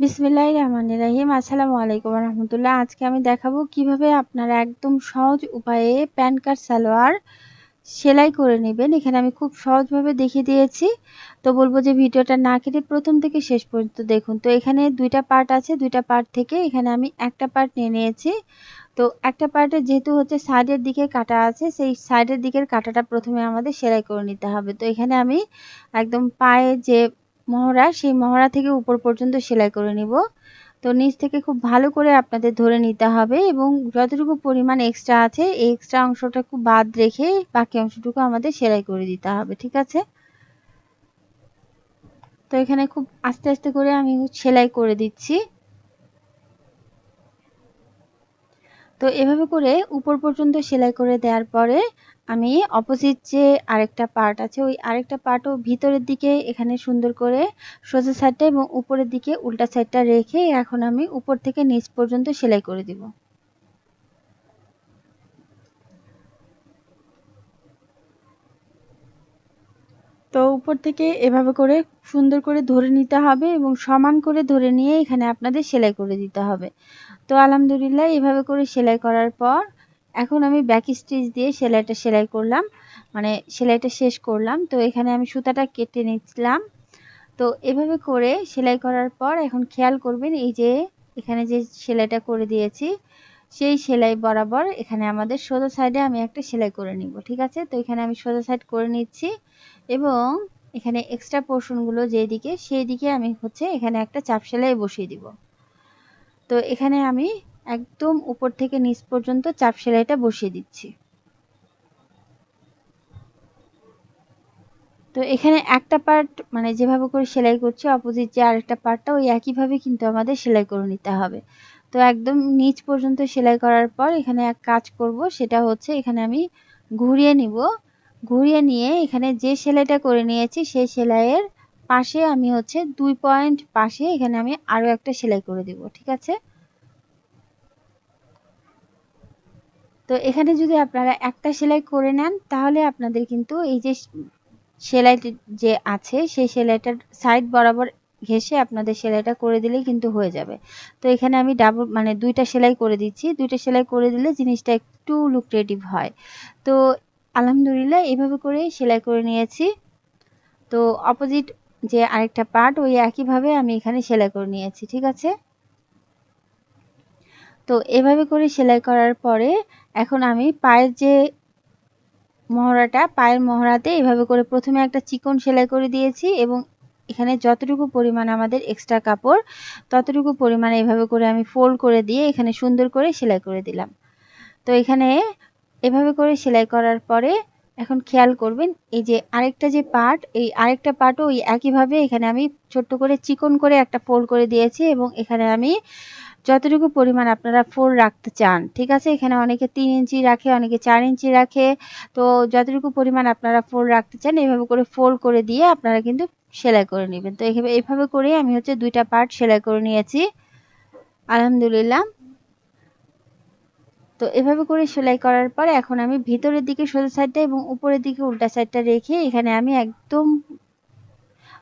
বিসমিল্লাহির রহমানির রহিম। আসসালামু আলাইকুম রহমতুল্লাহ। আজকে আমি দেখাবো কীভাবে আপনারা একদম সহজ উপায়ে প্যান কার্ড, সালোয়ার সেলাই করে নেবেন। এখানে আমি খুব সহজভাবে দেখিয়ে দিয়েছি। তো বলব যে ভিডিওটা না কেটে প্রথম থেকে শেষ পর্যন্ত দেখুন। তো এখানে দুইটা পার্ট আছে, দুইটা পার্ট থেকে এখানে আমি একটা পার্ট নিয়ে নিয়েছি। তো একটা পার্টে যেহেতু হচ্ছে সাইডের দিকে কাটা আছে, সেই সাইডের দিকের কাটাটা প্রথমে আমাদের সেলাই করে নিতে হবে। তো এখানে আমি একদম পায়ে যে মহড়া, সেই মহড়া থেকে উপর পর্যন্ত সেলাই করে নিব। তো নিচ থেকে খুব ভালো করে আপনাদের ধরে নিতে হবে এবং যতটুকু পরিমাণ এক্সট্রা আছে, এই এক্সট্রা অংশটা খুব বাদ রেখে বাকি অংশটুকু আমাদের সেলাই করে দিতে হবে, ঠিক আছে? তো এখানে খুব আস্তে আস্তে করে আমি সেলাই করে দিচ্ছি। তো এভাবে করে উপর পর্যন্ত সেলাই করে দেওয়ার পরে আমি অপোজিট যে আরেকটা পার্ট আছে, ওই আরেকটা পার্টও ভিতরের দিকে এখানে সুন্দর করে সোজা সাইডটা এবং উপরের দিকে উল্টা সাইডটা রেখে এখন আমি উপর থেকে নিচ পর্যন্ত সেলাই করে দিব। তো উপর থেকে এভাবে করে সুন্দর করে ধরে নিতে হবে এবং সমান করে ধরে নিয়ে এখানে আপনাদের সেলাই করে দিতে হবে। তো আলহামদুলিল্লাহ এভাবে করে সেলাই করার পর এখন আমি ব্যাক স্টিচ দিয়ে সেলাইটা সেলাই করলাম মানে সেলাইটা শেষ করলাম। তো এখানে আমি সুতাটা কেটে নিচ্ছিলাম। তো এভাবে করে সেলাই করার পর এখন খেয়াল করবেন, এই যে এখানে যে সেলাইটা করে দিয়েছি, সেই সেলাই বরাবর এখানে আমাদের সোজা সাইডে আমি একটা সেলাই করে নিব, ঠিক আছে? তো এখানে আমি সোজা সাইড করে নিচ্ছি। এবং এখানে এক্সট্রা পোর্শনগুলো যেদিকে সেই দিকে আমি হচ্ছে এখানে একটা চাপ সেলাই বসিয়ে দিব। তো এখানে আমি একদম উপর থেকে নিচ পর্যন্ত চাপ সেলাইটা বসিয়ে দিচ্ছি। তো এখানে একটা পার্ট মানে যেভাবে করে সেলাই করছি অপোজিট যে আরেকটা পার্টটা ওই একইভাবে কিন্তু আমাদের সেলাই করে নিতে হবে। তো একদম নিচ পর্যন্ত সেলাই করার পর এখানে এক কাজ করব, সেটা হচ্ছে এখানে আমি ঘুরিয়ে নিব। ঘুরিয়ে নিয়ে এখানে যে সেলাইটা করে নিয়েছি, সেই সেলাইয়ের পাশে আমি হচ্ছে দুই পয়েন্ট পাশে এখানে আমি আরও একটা সেলাই করে দিব, ঠিক আছে? তো এখানে যদি আপনারা একটা সেলাই করে নেন, তাহলে আপনাদের কিন্তু এই যে সেলাইটি যে আছে, সেই সেলাইটার সাইড বরাবর ঘেসে আপনাদের সেলাইটা করে দিলেই কিন্তু হয়ে যাবে। তো এখানে আমি ডাবল মানে দুইটা সেলাই করে দিচ্ছি। দুইটা সেলাই করে দিলে জিনিসটা একটু লুক্রেটিভ হয়। তো আলহামদুলিল্লাহ এইভাবে করে সেলাই করে নিয়েছি। তো অপোজিট যে আরেকটা পার্ট ওই একইভাবে আমি এখানে সেলাই করে নিয়েছি, ঠিক আছে? তো এভাবে করে সেলাই করার পরে এখন আমি পায়ের যে মহড়াটা, পায়ের মহড়াতে এভাবে করে প্রথমে একটা চিকন সেলাই করে দিয়েছি এবং এখানে যতটুকু পরিমাণ আমাদের এক্সট্রা কাপড়, ততটুকু পরিমাণে এভাবে করে আমি ফোল্ড করে দিয়ে এখানে সুন্দর করে সেলাই করে দিলাম। তো এখানে এভাবে করে সেলাই করার পরে এখন খেয়াল করবেন, এই যে আরেকটা যে পার্ট, এই আরেকটা পার্টও ওই একইভাবে এখানে আমি ছোট্ট করে চিকন করে একটা ফোল্ড করে দিয়েছি এবং এখানে আমি যতটুকু পরিমাণ আপনারা ফোল্ড রাখতে চান, ঠিক আছে? এখানে অনেকে তিন ইঞ্চি রাখে, অনেকে চার ইঞ্চি রাখে, তো যতটুকু পরিমাণ আপনারা ফোল্ড রাখতে চান এইভাবে করে ফোল্ড করে দিয়ে আপনারা কিন্তু সেলাই করে নেবেন। তো এইভাবে এইভাবে করে আমি হচ্ছে দুইটা পার্ট সেলাই করে নিয়েছি। আলহামদুলিল্লাহ। তো এভাবে করে সেলাই করার পর এখন আমি ভিতরের দিকে সোজা সাইডটা এবং উপরের দিকে উল্টা সাইডটা রেখে এখানে আমি একদম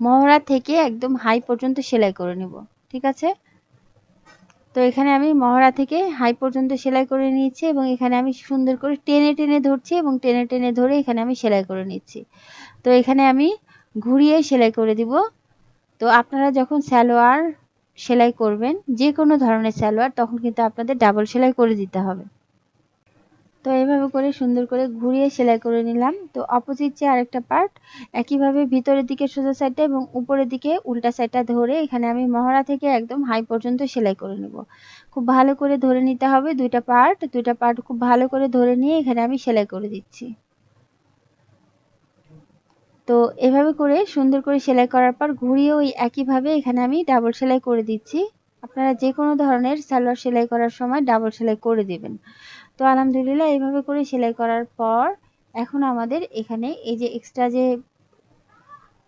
মহড়া থেকে একদম হাই পর্যন্ত সেলাই করে নিব, ঠিক আছে? তো এখানে আমি মহড়া থেকে হাই পর্যন্ত সেলাই করে নিয়েছি এবং এখানে আমি সুন্দর করে টেনে টেনে ধরছি এবং টেনে টেনে ধরে এখানে আমি সেলাই করে নিচ্ছি। তো এখানে আমি ঘুরিয়ে সেলাই করে দিব। তো আপনারা যখন সালোয়ার সেলাই করবেন যে কোনো ধরনের সালোয়ার, তখন কিন্তু আপনাদের ডাবল সেলাই করে দিতে হবে। তো এইভাবে করে সুন্দর করে ঘুরিয়ে সেলাই করে নিলাম। তো অপোজিট যে আরেকটা পার্ট একইভাবে ভিতরের দিকে সোজা সাইডটা এবং উপরের দিকে উল্টা সাইডটা ধরে এখানে আমি মহড়া থেকে একদম হাই পর্যন্ত সেলাই করে নেব। খুব ভালো করে ধরে নিতে হবে দুইটা পার্ট দুইটা পার্ট খুব ভালো করে ধরে নিয়ে এখানে আমি সেলাই করে দিচ্ছি। তো এভাবে করে সুন্দর করে সেলাই করার পর ঘুরিয়ে ওই একইভাবে এখানে আমি ডাবল সেলাই করে দিচ্ছি। আপনারা যে কোনো ধরনের সালোয়ার সেলাই করার সময় ডাবল সেলাই করে দেবেন। তো আলহামদুলিল্লাহ এইভাবে করে সেলাই করার পর এখন আমাদের এখানে এই যে এক্সট্রা যে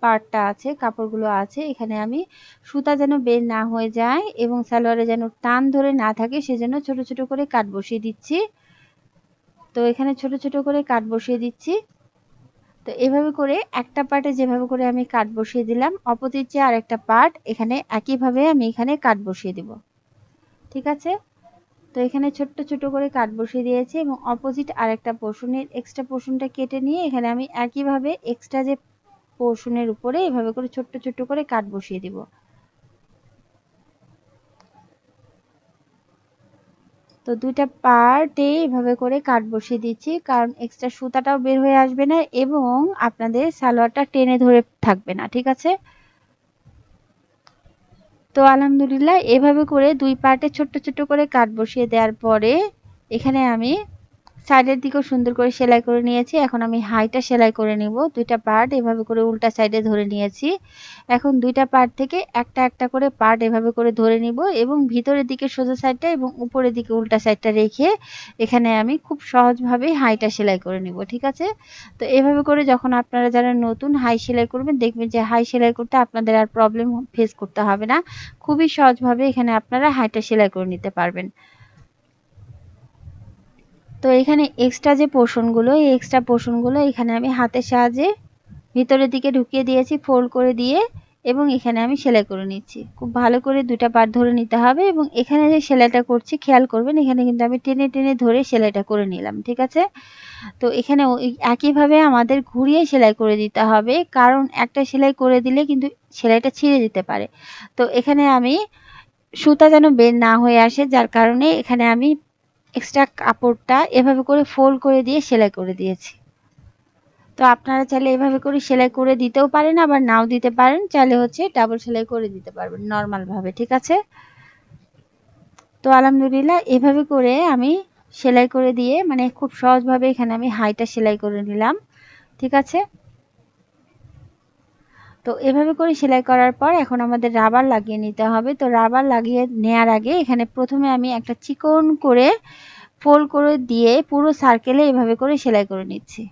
পার্টটা আছে, কাপড়গুলো আছে, এখানে আমি সুতা যেন বের না হয়ে যায় এবং সালোয়ারে যেন টান ধরে না থাকে সেজন্য ছোট ছোট করে কাট বসিয়ে দিচ্ছি। তো এখানে ছোট ছোট করে কাট বসিয়ে দিচ্ছি। তো এভাবে করে একটা পার্টে যেভাবে করে আমি কাট বসিয়ে দিলাম, অপোজিট যে আরেকটা পার্ট এখানে একইভাবে আমি এখানে কাট বসিয়ে দিব। ঠিক আছে? তো এখানে ছোট্ট ছোট করে কাট বসিয়ে দিয়েছি এবং অপোজিট আরেকটা পোর্শনের এক্সট্রা পোর্শনটা কেটে নিয়ে এখানে আমি একইভাবে এক্সট্রা যে পোর্শনের উপরে এভাবে করে ছোট্ট ছোট্ট করে কাট বসিয়ে দিব। তো দুইটা পার্টে এভাবে করে কাট বসিয়ে দিচ্ছি, কারণ এক্সট্রা সুতাটাও বের হয়ে আসবে না এবং আপনাদের সালোয়ারটা টেনে ধরে থাকবে না, ঠিক আছে? তো আলহামদুলিল্লাহ এভাবে করে দুই পার্টে ছোট্ট ছোট্ট করে কাট বসিয়ে দেওয়ার পরে এখানে আমি সাইডের দিকেও সুন্দর করে সেলাই করে নিয়েছি। এখন আমি হাইটা সেলাই করে নিব। দুইটা পার্ট এভাবে করে উল্টা সাইডে ধরে নিয়েছি। এখন দুইটা পার্ট থেকে একটা একটা করে পার্ট এভাবে করে ধরে নিব এবং ভিতরের দিকে সোজা সাইডটা এবং উপরের দিকে উল্টা সাইডটা রেখে এখানে আমি খুব সহজভাবে হাইটা সেলাই করে নিব, ঠিক আছে? তো এভাবে করে যখন আপনারা যারা নতুন হাই সেলাই করবেন, দেখবেন যে হাই সেলাই করতে আপনাদের আর প্রবলেম ফেস করতে হবে না। খুবই সহজভাবে এখানে আপনারা হাইটা সেলাই করে নিতে পারবেন। তো এখানে এক্সট্রা যে পোর্শনগুলো এই এক্সট্রা পোর্শনগুলো এখানে আমি হাতের সাহায্যে ভিতরের দিকে ঢুকিয়ে দিয়েছি ফোল্ড করে দিয়ে এবং এখানে আমি সেলাই করে নিচ্ছি। খুব ভালো করে দুটা পাট ধরে নিতে হবে এবং এখানে যে সেলাইটা করছি, খেয়াল করবেন, এখানে কিন্তু আমি টেনে টেনে ধরে সেলাইটা করে নিলাম, ঠিক আছে? তো এখানে একইভাবে আমাদের ঘুরিয়ে সেলাই করে দিতে হবে, কারণ একটা সেলাই করে দিলে কিন্তু সেলাইটা ছিঁড়ে দিতে পারে। তো এখানে আমি সুতা যেন বের না হয়ে আসে, যার কারণে এখানে আমি এক্সট্রা কাপড়টা এভাবে করে ফোল্ড করে দিয়ে সেলাই করে দিয়েছি। তো আপনারা চাইলে এভাবে করে সেলাই করে দিতেও পারেন, আবার নাও দিতে পারেন। চাইলে হচ্ছে ডাবল সেলাই করে দিতে পারবেন নর্মাল ভাবে, ঠিক আছে? তো আলহামদুলিল্লাহ এভাবে করে আমি সেলাই করে দিয়ে মানে খুব সহজভাবে এখানে আমি হাইটা সেলাই করে নিলাম, ঠিক আছে? তো এভাবে করে সেলাই করার পর এখন আমাদের রাবার লাগিয়ে নিতে হবে। তো রাবার লাগিয়ে নেয়ার আগে এখানে প্রথমে আমি একটা চিকন করে ফোল্ড করে দিয়ে পুরো সার্কেলে এভাবে করে সেলাই করে নিচ্ছি।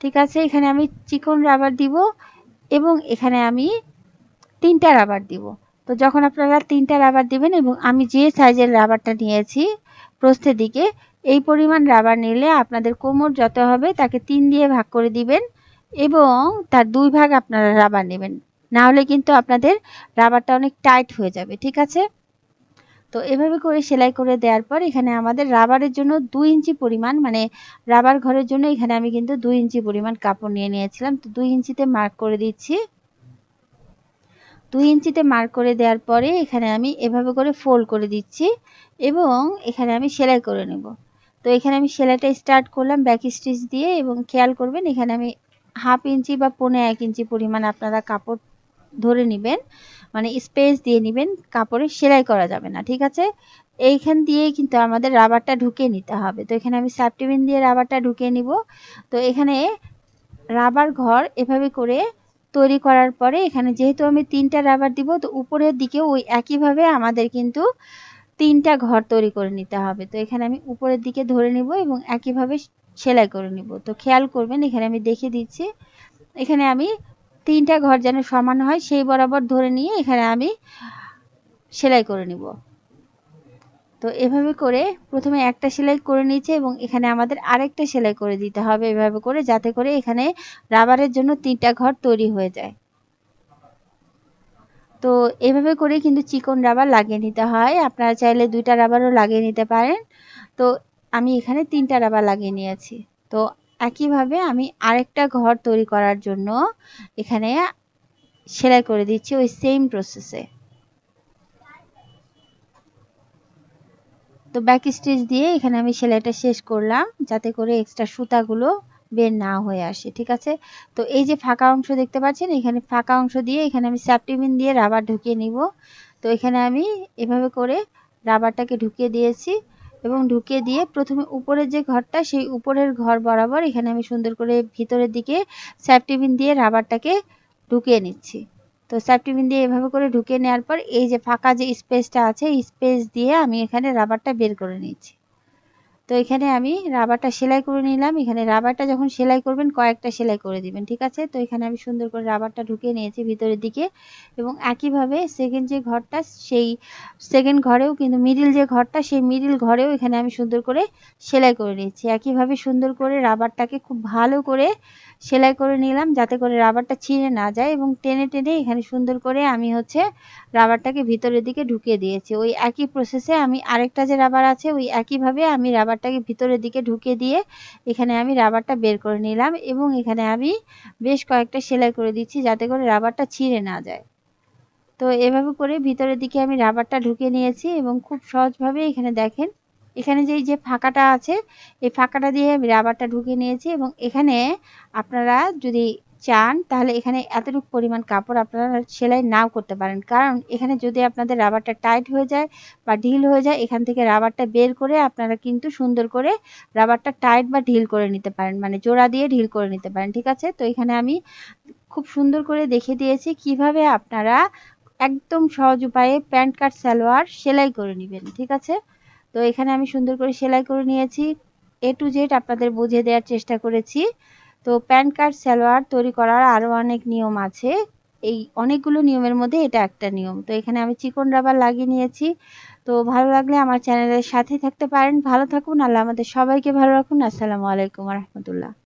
ঠিক আছে, এখানে আমি চিকন রাবার দিব এবং এখানে আমি তিনটা রাবার দিব। তো যখন আপনারা তিনটা রাবার দিবেন এবং আমি যে সাইজের রাবারটা নিয়েছি প্রস্থের দিকে, এই পরিমাণ রাবার নিলে আপনাদের কোমর যত হবে তাকে তিন দিয়ে ভাগ করে দিবেন। এবং তার দুই ভাগ আপনারা রাবার নেবেন। না হলে কিন্তু আপনাদের রাবারটা অনেক টাইট হয়ে যাবে, ঠিক আছে? তো এভাবে করে সেলাই করে দেওয়ার পর এখানে আমাদের রাবারের জন্য দুই ইঞ্চি পরিমাণ মানে রাবার ঘরের জন্য এখানে আমি কিন্তু দুই ইঞ্চি পরিমাণ কাপড় নিয়ে নিয়েছিলাম। তো দুই ইঞ্চিতে মার্ক করে দিচ্ছি। দুই ইঞ্চিতে মার্ক করে দেওয়ার পরে এখানে আমি এভাবে করে ফোল্ড করে দিচ্ছি এবং এখানে আমি সেলাই করে নেব। তো এখানে আমি সেলাইটা স্টার্ট করলাম ব্যাক স্টিচ দিয়ে এবং খেয়াল করবেন এখানে আমি হাফ ইঞ্চি বা পৌনে এক ইঞ্চি পরিমাণ আপনারা কাপড় ধরে নেবেন মানে স্পেস দিয়ে নেবেন, কাপড়ে সেলাই করা যাবে না, ঠিক আছে? এইখান দিয়ে কিন্তু আমাদের রাবারটা ঢুকিয়ে নিতে হবে। তো এখানে আমি সাপটিবিন দিয়ে রাবারটা ঢুকিয়ে নিব। তো এখানে রাবার ঘর এভাবে করে তৈরি করার পরে এখানে যেহেতু আমি তিনটা রাবার দিব, তো উপরের দিকে ওই একইভাবে আমাদের কিন্তু তিনটা ঘর তৈরি করে নিতে হবে। তো এখানে আমি উপরের দিকে ধরে নিব এবং একইভাবে সেলাই করে নিব। তো খেয়াল করবেন, এখানে আমি দেখে দিচ্ছি। এখানে আমি তিনটা ঘর যেন সমান হয়, সেই বরাবর ধরে নিয়ে এখানে আমি সেলাই করে নিব। তো এভাবে করে প্রথমে একটা সেলাই করে নিচ্ছে এবং এখানে আমাদের আরেকটা সেলাই করে দিতে হবে এভাবে করে, যাতে করে এখানে রাবারের জন্য তিনটা ঘর তৈরি হয়ে যায়। তো এভাবে করে কিন্তু চিকন রাবার লাগিয়ে নিতে হয়। আপনারা চাইলে দুইটা রাবারও লাগিয়ে নিতে পারেন। তো আমি এখানে তিনটা রাবার লাগিয়ে নিয়েছি। তো একইভাবে আমি আরেকটা ঘর তৈরি করার জন্য এখানে সেলাই করে দিচ্ছি ওই সেম প্রসেসে তো ব্যাক স্টিচ দিয়ে এখানে আমি সেলাইটা শেষ করলাম, যাতে করে এক্সট্রা সুতাগুলো বের না হয়ে আসে, ঠিক আছে? তো এই যে ফাঁকা অংশ দেখতে পাচ্ছেন, এখানে ফাঁকা অংশ দিয়ে এখানে আমি স্যাপটিমিন দিয়ে রাবার ঢুকিয়ে নিব। তো এখানে আমি এভাবে করে রাবারটাকে ঢুকিয়ে দিয়েছি। এবং ঢুকিয়ে দিয়ে প্রথমে উপরের যে ঘরটা, সেই উপরের ঘর বরাবর এখানে আমি সুন্দর করে ভিতরের দিকে স্যাপটিবিন দিয়ে রাবারটাকে ঢুকিয়ে নিচ্ছি। তো স্যাপটিবিন দিয়ে এভাবে করে ঢুকিয়ে নেওয়ার পর এই যে ফাঁকা যে স্পেসটা আছে স্পেস দিয়ে আমি এখানে রাবারটা বের করে নিচ্ছি তো এখানে আমি রাবারটা সেলাই করে নিলাম। এখানে রাবারটা যখন সেলাই করবেন, কয়েকটা সেলাই করে দিবেন, ঠিক আছে? তো এখানে আমি সুন্দর করে রাবারটা ঢুকিয়ে নিয়েছি ভিতরের দিকে এবং একইভাবে সেকেন্ড যে ঘরটা, সেই সেকেন্ড ঘরেও কিন্তু মিডিল যে ঘরটা, সেই মিডিল ঘরেও এখানে আমি সুন্দর করে সেলাই করে নিয়েছি। একইভাবে সুন্দর করে রাবারটাকে খুব ভালো করে সেলাই করে নিলাম যাতে করে রাবারটা ছিঁড়ে না যায় এবং টেনে টেনে এখানে সুন্দর করে আমি হচ্ছে রাবারটাকে ভিতরের দিকে ঢুকিয়ে দিয়েছি। ওই একই প্রসেসে আমি আরেকটা যে রাবার আছে, ওই একইভাবে আমি রাবারটাকে ভিতরের দিকে ঢুকিয়ে দিয়ে এখানে আমি রাবারটা বের করে নিলাম এবং এখানে আমি বেশ কয়েকটা সেলাই করে দিচ্ছি যাতে করে রাবারটা ছিঁড়ে না যায়। তো এভাবে করে ভিতরের দিকে আমি রাবারটা ঢুকিয়ে নিয়েছি এবং খুব সহজভাবে এখানে দেখেন, এখানে যে যে ফাঁকাটা আছে, এই ফাঁকাটা দিয়ে আমি রাবারটা ঢুকিয়ে নিয়েছি এবং এখানে আপনারা যদি চান, তাহলে এখানে এতটুকু পরিমাণ কাপড় আপনারা সেলাই নাও করতে পারেন। কারণ এখানে যদি আপনাদের রাবারটা টাইট হয়ে যায় বা ঢিল হয়ে যায়, এখান থেকে রাবারটা বের করে আপনারা কিন্তু সুন্দর করে রাবারটা টাইট বা ঢিল করে নিতে পারেন। মানে জোড়া দিয়ে ঢিল করে নিতে পারেন, ঠিক আছে? তো এখানে আমি খুব সুন্দর করে দেখে দিয়েছি কীভাবে আপনারা একদম সহজ উপায়ে প্যান্ট কাট, সালোয়ার সেলাই করে নেবেন, ঠিক আছে? তো এখানে আমি সুন্দর করে সেলাই করে নিয়েছি। এ টু জেড আপনাদের বুঝিয়ে দেওয়ার চেষ্টা করেছি। তো প্যান কার্ড, সালোয়ার তৈরি করার আরও অনেক নিয়ম আছে। এই অনেকগুলো নিয়মের মধ্যে এটা একটা নিয়ম। তো এখানে আমি চিকন রাবার লাগিয়ে নিয়েছি। তো ভালো লাগলে আমার চ্যানেলের সাথে থাকতে পারেন। ভালো থাকুন, আল্লাহ আমাদের সবাইকে ভালো রাখুন। আসসালামু আলাইকুম রহমতুল্লাহ।